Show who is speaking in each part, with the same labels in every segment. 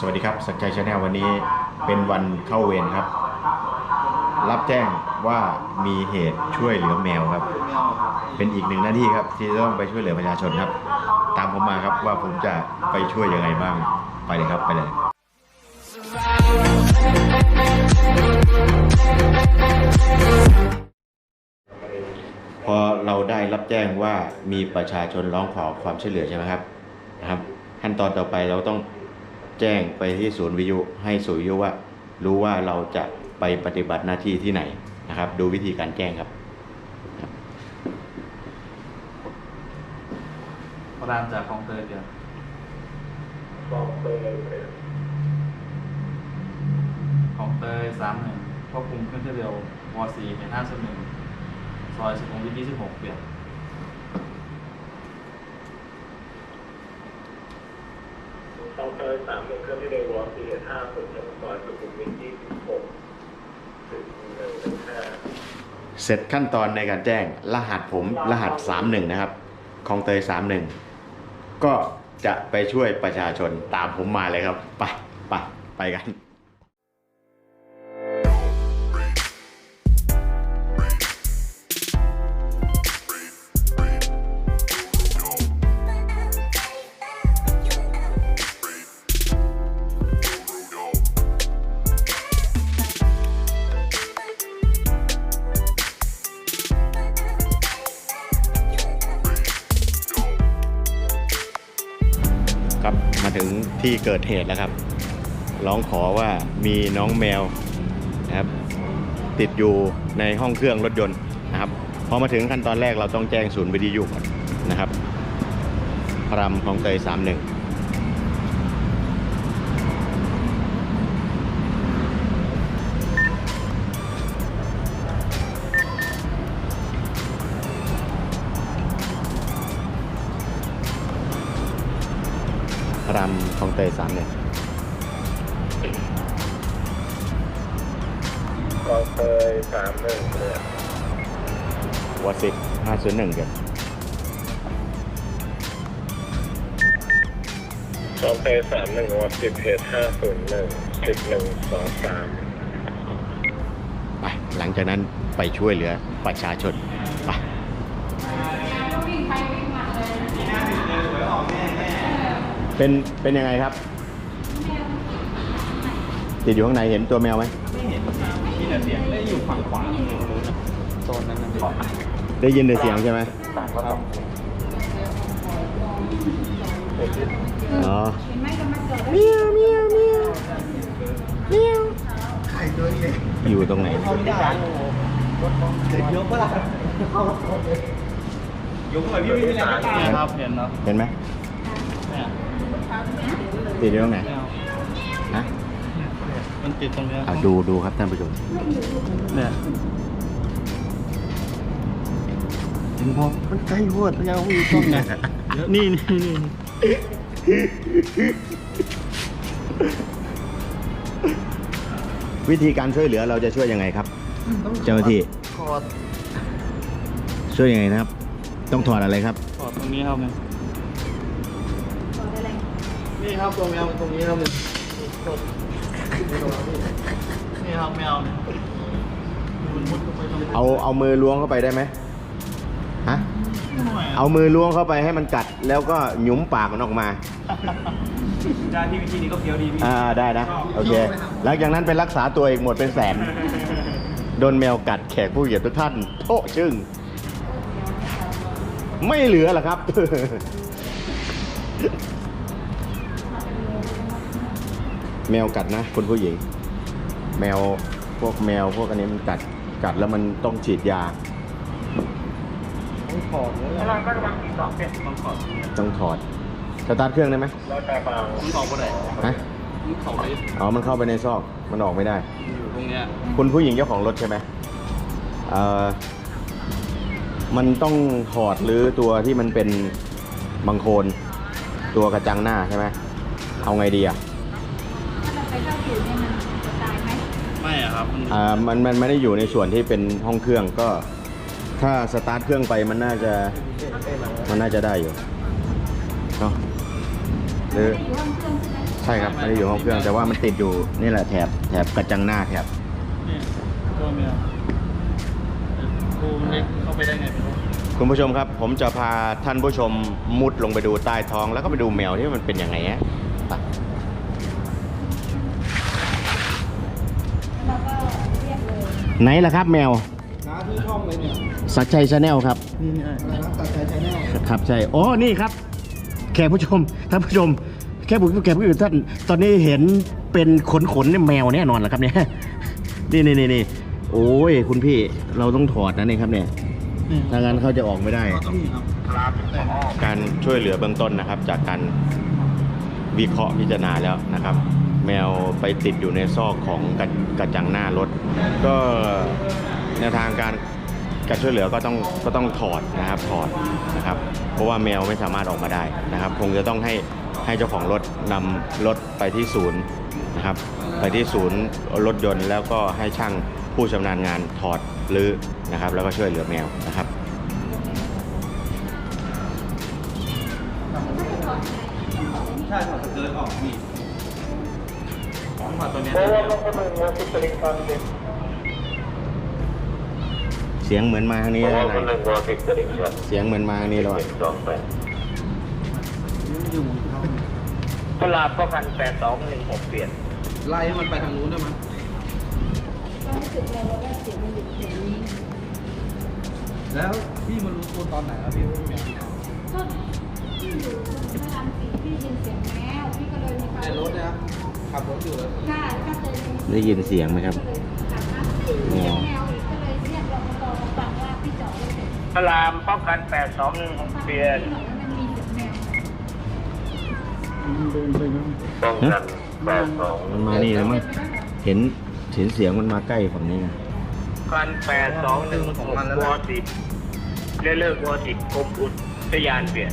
Speaker 1: สวัสดีครับสักใจชาแนลวันนี้เป็นวันเข้าเวรครับ รับแจ้งว่ามีเหตุช่วยเหลือแมวครับ เป็นอีกหนึ่งหน้าที่ครับ ที่ต้องไปช่วยเหลือประชาชนครับ ตามผมมาครับว่าผมจะไปช่วยยังไงบ้างไปเลยครับไปเลยพอเราได้รับแจ้งว่ามีประชาชนร้องขอความช่วยเหลือใช่ไหมครับนะครับ ขั้นตอนต่อไปเราต้อง แจ้งไปที่ศูนย์วิทยุให้ศูนย์วิทยุว่า รู้ว่าเราจะไปปฏิบัติหน้าที่ที่ไหนนะครับ ดูวิธีการแจ้งครับ
Speaker 2: พรามจากคลองเตยเดียว
Speaker 3: บอกเบอร์
Speaker 2: คลองเตยสามหนึ่งควบคุมเครื่องเร็ววอสี่เห็นห้าส่วนหนึ่งซอยสุขุมวิทยี่สิบหกเปลี่ยน
Speaker 3: ต้องเตยสามหนึ่งเครื่องที่เร็วอร์ซีห้าสุดจังซอยสุขุมวิทยี่สิบหกถึงหนึ่งถึงห้า
Speaker 1: เสร็จขั้นตอนในการแจ้ง รหัสผมรหัส 31 นะครับคลองเตย 31 ก็จะไปช่วยประชาชนตามผมมาเลยครับ ไป ไป ไปกัน ที่เกิดเหตุแล้วครับ ร้องขอว่ามีน้องแมวนะครับ ติดอยู่ในห้องเครื่องรถยนต์นะครับพอมาถึงขั้นตอนแรกเราต้องแจ้งศูนย์วิทยุก่อนนะครับพรำคลองเตยสามหนึ่ง พรำคลองเตยสามหนึ่ง
Speaker 3: บอกเตยสามหนึ่งเนี่ย
Speaker 1: วัดสิบห้าศูนย์หนึ่งเดี๋ยว
Speaker 3: บอกเตยสามหนึ่งวอร์สิบเพจห้าศูนย์หนึ่งสิบหนึ่งสองสาม
Speaker 1: ไปหลังจากนั้นไปช่วยเหลือประชาชนไป เป็นเป็นยังไงครับ ติดอยู่ข้างในเห็นตัวแมวไหม
Speaker 2: ไม่เห็นมีแต่เสียงได้อยู่ฝั่งขวาโซนนั้นนะ
Speaker 1: ได้ยินแต่เสียงใช่ไหม
Speaker 2: ต่างก็ต้อง
Speaker 1: อ๋อ
Speaker 4: เมียวเมียวเมียวเมียว
Speaker 1: อยู่ตรงไหน
Speaker 2: ยกเมื่อไหร่ยกเมื่อไหร่พี่ไม่มีแรงตายครับเห็นเนาะ
Speaker 1: เห็นไหม
Speaker 2: เนี่ย
Speaker 1: ติดอยู่ตรงไหน
Speaker 2: แมว
Speaker 1: ฮะ
Speaker 2: มันติดตรงเนี้ย
Speaker 1: อะดูดูครับท่านผู้ชม
Speaker 2: เนี่ยเห็นพอมันใกล้หัวดแล้วมีต้นไงนี่นี่นี่
Speaker 1: วิธีการช่วยเหลือเราจะช่วยยังไงครับ เจ้าหน้าที่
Speaker 2: ถอด
Speaker 1: ช่วยยังไงนะครับ ต้องถอดอะไรครับ
Speaker 2: ถอดตรงนี้ครับเนี่ยนี่ครับตัวแมวตรงนี้ครับเนี่ยนี่ครับแมวเนี่ยมันมุดลงไปตรงนี้
Speaker 1: เอาเอามือล้วงเข้าไปได้ไหมฮะเอามือล้วงเข้าไปให้มันกัด แล้วก็หยุมปากมันออกมา
Speaker 2: ได้ที่วิธีนี้ก็เฟี้ยวดีพี่
Speaker 1: อ่าได้นะ โอเค หลังจากนั้นไปรักษาตัวอีกหมดเป็นแสน โดนแมวกัดแขกผู้เกียรติทุกท่านโทษชึ่ง ไม่เหลือหรอครับ แมวกัดนะคุณผู้หญิง แมวพวกแมวพวกอันนี้มันกัดกัดแล้วมันต้องฉีดยา
Speaker 2: ต้องถอดแล้ว
Speaker 3: เราก็ระวังอีกสองเป็น
Speaker 2: ต้องถอด
Speaker 1: ต้องถอดสตาร์ทเครื่องได้ไหม
Speaker 3: แล้วแต่บาง
Speaker 2: ต้องถอดก็ได้
Speaker 1: ฮะ
Speaker 2: ต้องถอดไป
Speaker 1: อ๋อมันเข้าไปในซอกมันออกไม่ได้
Speaker 2: อยู่ตรงเนี้ย
Speaker 1: คุณผู้หญิงเจ้าของรถใช่ไหมเอ่อมันต้องถอดหรือตัวที่มันเป็นบังโคลนตัวกระจังหน้าใช่ไหมเอาไงดีอะ
Speaker 2: ครับมัน
Speaker 1: อ่ามันมันไม่ได้อยู่ในส่วนที่เป็นห้องเครื่องก็ ถ้าสตาร์ทเครื่องไปมันน่าจะมันน่าจะได้อยู่เนาะหรือ
Speaker 4: อยู่ห้องเครื่องใช่ไหม
Speaker 1: ใช่ครับไม่ได้อยู่ห้องเครื่องแต่ว่ามันติดอยู่นี่แหละแถบแถบกระจังหน้าแถบ
Speaker 2: นี่ตัวเมียดูมันเล็กเข้าไปได้ไงไม่รู้
Speaker 1: คุณผู้ชมครับ ผมจะพาท่านผู้ชมมุดลงไปดูใต้ท้อง แล้วก็ไปดูแมวที่มันเป็นยังไงฮะ ไหนล่ะครับแมว
Speaker 5: น้าที่ช่องเลยเนี่ย
Speaker 1: สักชัยชาแนลครับ
Speaker 2: นี่นี่ไอ้
Speaker 5: อะไรนะตัดใจชแนล
Speaker 1: ครับใช่อ๋อนี่ครับ แขกผู้ชมท่านผู้ชม แค่ผู้แขกผู้อื่นท่านตอนนี้เห็นเป็นขนขนๆเนี่ยแมวแน่นอนเหรอครับเนี่ยนี่นี่นี่นี่โอ้ยคุณพี่เราต้องถอดนะเนี่ยครับเนี่ย
Speaker 2: นี่
Speaker 1: ถ้างั้นเขาจะออกไม่ได้
Speaker 5: ก็ต้องมีครับ
Speaker 1: การช่วยเหลือเบื้องต้นนะครับ จากการวิเคราะห์พิจารณาแล้วนะครับ แมวไปติดอยู่ในซอกของกระกระจังหน้ารถ ก็แนวทางการการช่วยเหลือก็ต้องก็ต้องถอดนะครับถอดนะครับ เพราะว่าแมวไม่สามารถออกมาได้นะครับ คงจะต้องให้ให้เจ้าของรถนำรถไปที่ศูนย์นะครับ ไปที่ศูนย์รถยนต์แล้วก็ให้ช่างผู้ชำนาญงานถอดหรือนะครับ แล้วก็ช่วยเหลือแมวนะครับ
Speaker 5: เสี
Speaker 1: ยงเหมือนมาทางนี้
Speaker 3: เพราะ
Speaker 1: แล้ว
Speaker 3: ว่ามัน
Speaker 1: นะ
Speaker 3: เป็นวัวที่เป็นการ
Speaker 1: เสียงเหมือนมาทางนี้แล้วอะ
Speaker 3: สองแปด
Speaker 5: อยู่ครับ
Speaker 3: เวลาป้องกันแปดสองหนึ่งหกเปลี่ยน
Speaker 5: ไล่ให้มันไปทางนู้นได้ไหม
Speaker 4: ก็รู้สึกเลยว่าเสียงมันอยู่ตรงนี้
Speaker 5: แล้วพี่มารู้ตัวตอนไหนครับพี่
Speaker 4: ก็ที่
Speaker 5: อยู่
Speaker 1: ได้ยินเสียงไหมครับ
Speaker 4: ก็เลยขับมาเสียงแมวอีกก็เลยเรียกรปภมาฟังว่าพี่จอดรถเสร็จ
Speaker 3: พลามป้องกันแปดสองหนึ่งหก
Speaker 4: ฟัง
Speaker 3: เปลี่ยน
Speaker 4: ที่หน่อยว่ามันมีเสียงแมว
Speaker 2: เดินไปแล้ว
Speaker 3: ป้องกันแปดสอง
Speaker 1: มันมานี่แล้วมั้งเห็นเห็นเสียงมันมาใกล้ฝั่งนี้ไง
Speaker 3: กันแปดสองหนึ่งหกวอติดเลิกเลิกวอติดกรมอุทยานเปลี่ยน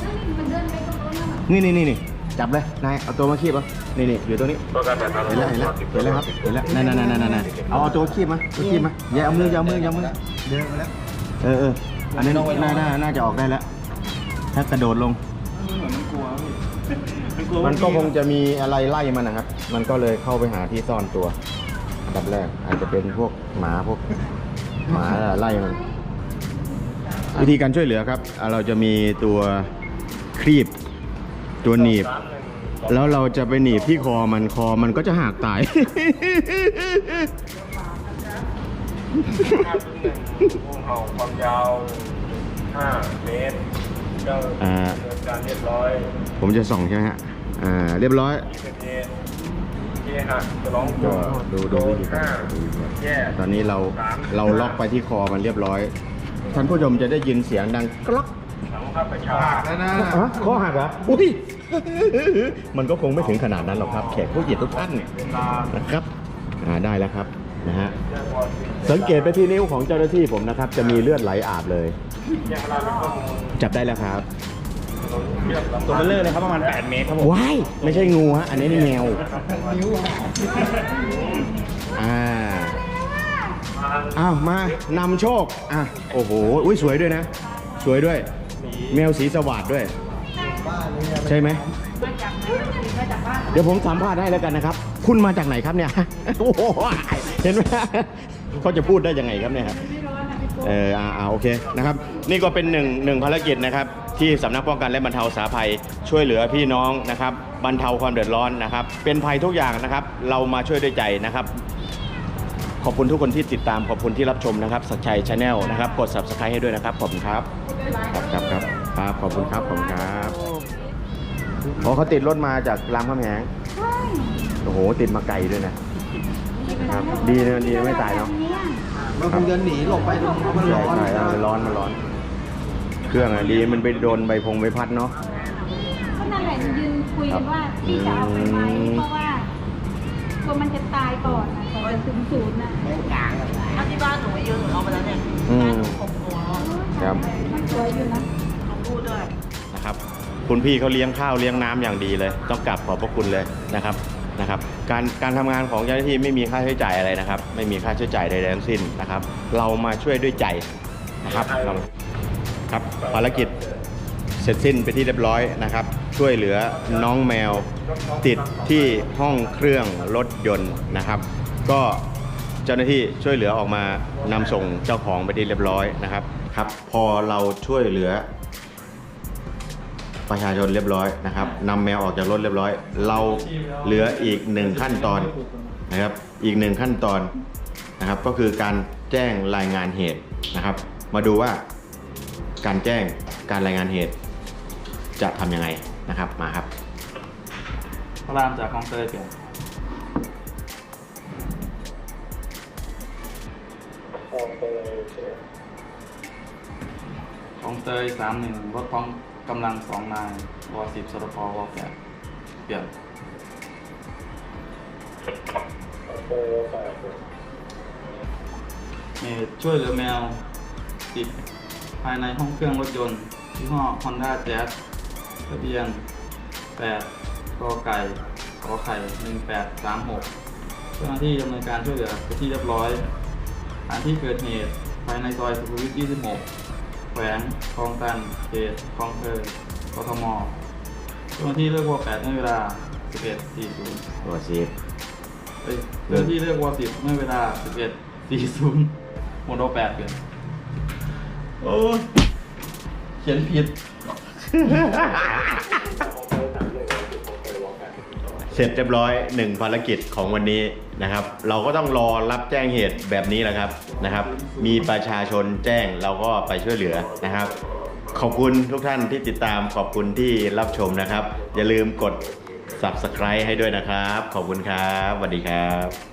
Speaker 4: แล้วนี่มันเดินไปตรงโน้ นแล้วมัน
Speaker 1: นี่นี่นี่นี่จับเลย นาย เอาตัวมาคีบอะนี่นี่อยู่ตรงนี้
Speaker 3: ป้องกันแปดสอง
Speaker 1: เห็นแล้ว เห็นแล้ว เห็นแล้วครับ เห็นแล้วนั่นนั่นนั่นนั่นนั่นเอาเอาตัวคีบมาตัวคีบมาอย่าเอามืออย่าเอามืออย่าเอามือ
Speaker 5: เดินไปแล้ว
Speaker 1: เออเอออันนี้น่าน่าน่าจะออกได้แล้ว ถ้ากระโดดลง
Speaker 2: มันเหมือนมันกลัวพี่มันกลัว
Speaker 1: มันก็คงจะมีอะไรไล่มันนะครับ มันก็เลยเข้าไปหาที่ซ่อนตัวอันดับแรก อาจจะเป็นพวกหมาพวกหมาไล่มันวิธีการช่วยเหลือครับอ่าเราจะมีตัวครีบ ตัวหนีบ แล้วเราจะไปหนีบที่คอมันคอมันก็จะหักตาย
Speaker 3: วงเห่าความยาวห้าเมตรเจ้า
Speaker 1: อ่า
Speaker 3: ดำเนินการเรียบร้อย
Speaker 1: ผมจะส่องใช่ไหมฮะ อ่า เรียบร้อย
Speaker 3: ที่เป็นเอเอหักจะร้อง
Speaker 1: ก็ดูดูวิธีการ
Speaker 3: ห้าแย่
Speaker 1: ตอนนี้เราเราล็อกไปที่คอมันเรียบร้อย ท่านผู้ชมจะได้ยินเสียงดังกรอก
Speaker 3: หลังข้าประชา
Speaker 5: แล้วนะ
Speaker 1: อะคอหักเหรออุ้ย มันก็คงไม่ถึงขนาดนั้นหรอกครับ แขกผู้เกียรติทุกท่านเนี่ย
Speaker 3: เวลา
Speaker 1: นะครับอ่าได้แล้วครับนะฮะ
Speaker 3: แจ้งวอร์ซี
Speaker 1: สังเกตไปที่นิ้วของเจ้าหน้าที่ผมนะครับ จะมีเลือดไหลอาบเลย
Speaker 3: แจ้งเวลาเป็นข้อมูล
Speaker 1: จับได้แล้วครับ
Speaker 3: ถนนเทียบลำ
Speaker 2: ตัวเบลเลอร์เลยครับประมาณ 8 เมตรครับผม
Speaker 1: ว้ายไม่ใช่งูฮะอันนี้นี่แมว
Speaker 5: นิ้วหาย
Speaker 1: อ่า
Speaker 3: ทาง
Speaker 1: อ้าวมานำโชคอะโอ้โหอุ้ยสวยด้วยนะ สวยด้วย แมวสีสวัสดด้วย
Speaker 5: บ้านเลยเนี่ย
Speaker 1: ใช่ไหม
Speaker 4: มาจากไหนมาจากบ้าน
Speaker 1: เดี๋ยวผมสัมภาษณ์ให้แล้วกันนะครับ คุณมาจากไหนครับเนี่ยโอ้โหเห็นไหมเขาจะพูดได้ยังไงครับเนี่ยครับ
Speaker 4: ไม่ร้อนนะพี่โก้
Speaker 1: เอออ่าอ่าโอเคนะครับ นี่ก็เป็นหนึ่งหนึ่งภารกิจนะครับ ที่สำนักป้องกันและบรรเทาสาภัยช่วยเหลือพี่น้องนะครับบรรเทาความเดือดร้อนนะครับ เป็นภัยทุกอย่างนะครับ เรามาช่วยด้วยใจนะครับขอบคุณทุกคนที่ติดตามขอบคุณที่รับชมนะครับสักชัยชาแนลนะครับ กด subscribe ให้ด้วยนะครับ ขอบคุณครับ ครับครับครับครับขอบคุณครับขอบคุณครับโอ้เขาติดรถมาจากรามคำแหง
Speaker 4: ใช่
Speaker 1: โอ้โหติดมาไกลด้วยนะครับดีนะดีนะไม่ตายเนาะ
Speaker 5: มันคงจะหนีหลบไปตรงนู้นมันร้อน
Speaker 1: ใช่ใช่มันร้อนมันร้อน เครื่องอะดีมันไปโดนใบพงใบพัดเนาะ
Speaker 4: ก็นั่นแหละยืนคุยกันว่าพี่จะเอาไปไหมเพราะว่ากลัวมันจะตายก่อนนะก่อนจะถึงศูนย์นะ
Speaker 6: ถ้าที่บ้านหนูอายุหนูเอาไปแล้วเนี่ย
Speaker 1: อืม
Speaker 6: หกตัวแล้ว
Speaker 1: ครับ
Speaker 4: มัน สวยอยู่นะ
Speaker 6: ของพูดด้วย
Speaker 1: นะครับ คุณพี่เขาเลี้ยงข้าวเลี้ยงน้ำอย่างดีเลย ต้องกลับขอบพระคุณเลยนะครับนะครับ การการทำงานของเจ้าหน้าที่ไม่มีค่าใช้จ่ายอะไรนะครับ ไม่มีค่าใช้จ่ายใดๆทั้งสิ้นนะครับ เรามาช่วยด้วยใจนะครับเราครับภารกิจเสร็จสิ้นไปที่เรียบร้อยนะครับ ช่วยเหลือน้องแมวติดที่ห้องเครื่องรถยนต์นะครับ ก็เจ้าหน้าที่ช่วยเหลือออกมานำส่งเจ้าของไปที่เรียบร้อยนะครับ ครับ พอเราช่วยเหลือ ประชาชนเรียบร้อยนะครับนำแมวออกจากรถเรียบร้อย เราเหลืออีกหนึ่งขั้นตอนนะครับ อีกหนึ่งขั้นตอนนะครับ ก็คือการแจ้งรายงานเหตุนะครับ มาดูว่าการแจ้งการรายงานเหตุ จะทำยังไงนะครับมาครับ
Speaker 2: พระรามจากคลองเตยเปลี่ยน
Speaker 3: คลองเตยสา
Speaker 2: มหนึ่งรถพร้อมกำลังสองนายวสิบสรพวแปดเปลี่ยน
Speaker 3: เตยแปด
Speaker 2: เหตุช่วยเหลือแมวติดภายในห้องเครื่องรถยนต์ยี่ห้อ Honda Jazz ทะเบียน8กไก่ขอไข่1836 เจ้าหน้าที่ดำเนินการช่วยเหลือไปที่เรียบร้อยสถานที่เกิดเหตุภายในซอยสุขุมวิท26 แขวงคลองตันเขตคลองเตยกทมเจ้าหน้าที่เลือกวอ8ในเวลา 11.40
Speaker 1: ตัวซีฟ
Speaker 2: เอ้ยเจ้าหน้าที่เลือกวอ10ในเวลา 11.40หมดวอ8เกินโอ้ยเขียนผิ
Speaker 3: ด
Speaker 1: เสร็จเรียบร้อยหนึ่งภารกิจของวันนี้นะครับ เราก็ต้องรอรับแจ้งเหตุแบบนี้แหละครับนะครับ มีประชาชนแจ้งเราก็ไปช่วยเหลือนะครับ ขอบคุณทุกท่านที่ติดตามขอบคุณที่รับชมนะครับ อย่าลืมกด subscribe ให้ด้วยนะครับ ขอบคุณครับสวัสดีครับ